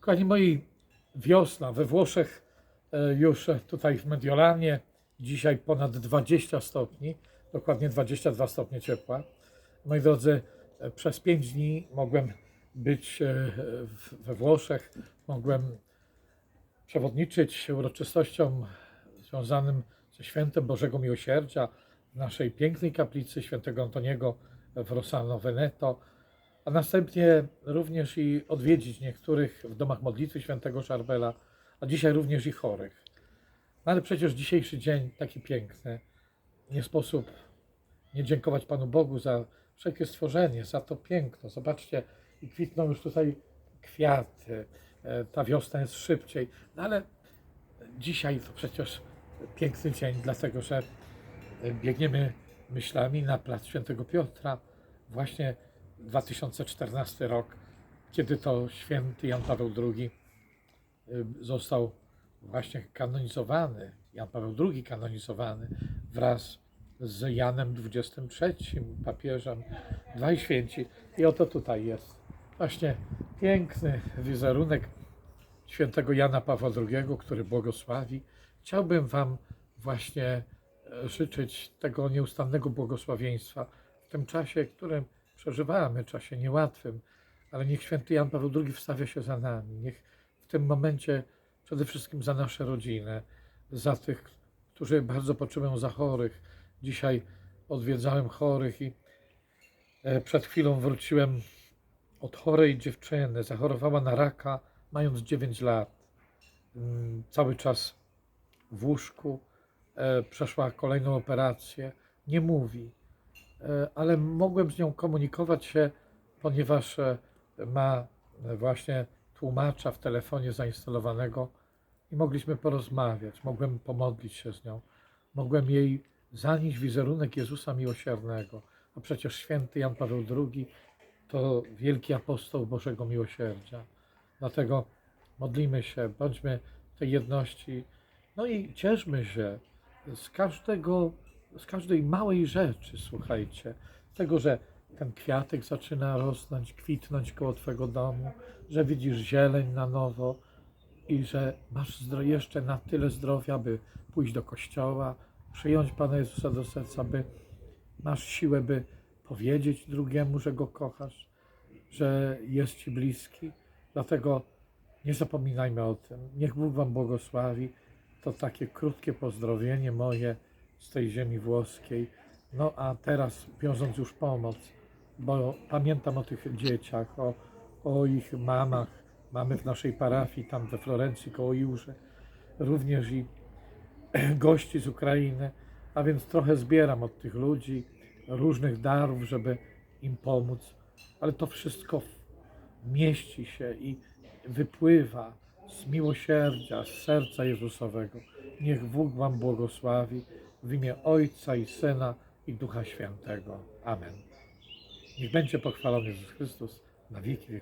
Kochani moi, wiosna we Włoszech, e, już tutaj w Mediolanie, dzisiaj ponad 20 stopni, dokładnie 22 stopnie ciepła. Moi drodzy, e, przez 5 dni mogłem być e, we Włoszech, mogłem przewodniczyć uroczystościom związanym ze świętem Bożego Miłosierdzia w naszej pięknej kaplicy świętego Antoniego w Rossano Veneto, a następnie również i odwiedzić niektórych w domach modlitwy świętego Szarbela, a dzisiaj również i chorych. No ale przecież dzisiejszy dzień taki piękny. Nie sposób nie dziękować Panu Bogu za wszelkie stworzenie, za to piękno. Zobaczcie, i kwitną już tutaj kwiaty. E, Ta wiosna jest szybciej. No ale dzisiaj to przecież piękny dzień, dlatego że biegniemy myślami na plac Świętego Piotra. Właśnie 2014 rok, kiedy to święty Jan Paweł II y, został właśnie kanonizowany, Jan Paweł II kanonizowany wraz z Janem XXIII, papieżem, dwaj święci. I oto tutaj jest właśnie piękny wizerunek świętego Jana Pawła II, który błogosławi. Chciałbym Wam właśnie e, życzyć tego nieustannego błogosławieństwa w tym czasie, którym przeżywamy, czasie niełatwym, ale niech święty Jan Paweł II wstawia się za nami. Niech w tym momencie przede wszystkim za nasze rodziny, za tych, którzy bardzo potrzebują za chorych. Dzisiaj odwiedzałem chorych i e, przed chwilą wróciłem od chorej dziewczyny. Zachorowała na raka, mając 9 lat. Mm, Cały czas w łóżku. E, Przeszła kolejną operację. Nie mówi, ale mogłem z nią komunikować się, ponieważ e, ma e, właśnie tłumacza w telefonie zainstalowanego i mogliśmy porozmawiać. Mogłem pomodlić się z nią. Mogłem jej zanieść wizerunek Jezusa Miłosiernego. A przecież święty Jan Paweł II to wielki apostoł Bożego Miłosierdzia. Dlatego modlimy się, bądźmy tej jedności, no i cieszmy się z każdego, z każdej małej rzeczy, słuchajcie, tego, że ten kwiatek zaczyna rosnąć, kwitnąć koło Twojego domu, że widzisz zieleń na nowo i że masz jeszcze na tyle zdrowia, by pójść do kościoła, przyjąć Pana Jezusa do serca, by masz siłę, by powiedzieć drugiemu, że Go kochasz, że jest Ci bliski. Dlatego nie zapominajmy o tym. Niech Bóg Wam błogosławi. To takie krótkie pozdrowienie moje z tej ziemi włoskiej. No a teraz wiążąc już pomoc, bo pamiętam o tych dzieciach, o, o ich mamach. Mamy w naszej parafii, tam we Florencji koło Jurzy, również i gości z Ukrainy, a więc trochę zbieram od tych ludzi różnych darów, żeby im pomóc, ale to wszystko mieści się i wypływa z miłosierdzia, z serca Jezusowego. Niech Bóg Wam błogosławi w imię Ojca i Syna i Ducha Świętego. Amen. Niech będzie pochwalony Jezus Chrystus na wieki wieków.